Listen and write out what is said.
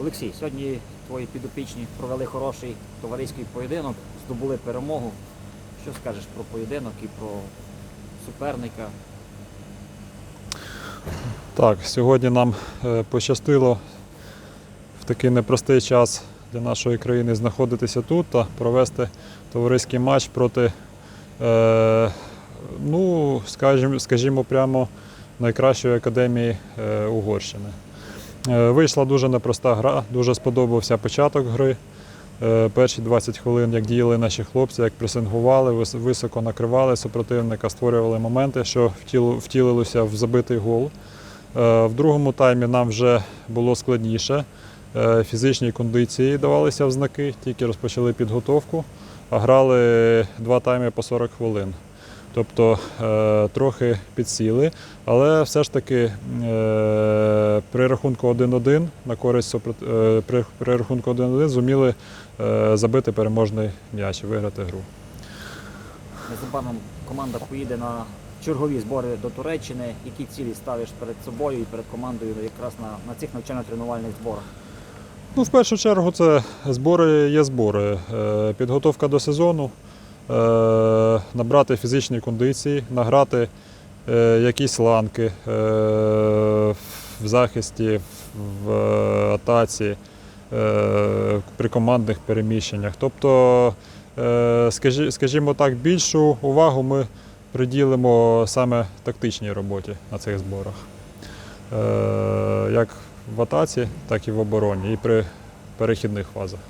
Олексій, сьогодні твої підопічні провели хороший товариський поєдинок, здобули перемогу. Що скажеш про поєдинок і про суперника? Так, сьогодні нам е, пощастило в такий непростий час для нашої країни знаходитися тут та провести товариський матч проти, е, ну, скажімо, скажімо прямо, найкращої академії е, Угорщини. Е, вийшла дуже непроста гра, дуже сподобався початок гри. Е, Перші 20 хвилин, як діяли наші хлопці, як пресингували, високо накривали супротивника, створювали моменти, що втілилося в забитий гол. Е, В другому таймі нам вже було складніше. Фізичні кондиції давалися в знаки, тільки розпочали підготовку, а грали два тайми по 40 хвилин. Тобто трохи підсіли, але все ж таки при рахунку 1-1 на користь е, при, при рахунку 1-1 зуміли е, забити переможний м'яч і виграти гру. Незабаром команда поїде на чергові збори до Туреччини. Які цілі ставиш перед собою і перед командою якраз на, на цих навчально-тренувальних зборах? Ну, в першу чергу, це збори є збори. Е, Підготовка до сезону, набрати фізичні кондиції, награти якісь ланки в захисті, в атаці, е, при командних переміщеннях. Тобто, е, скажімо так, більшу увагу ми приділимо саме тактичній роботі на цих зборах. Е, Як в атаці, так і в обороні, і при перехідних фазах.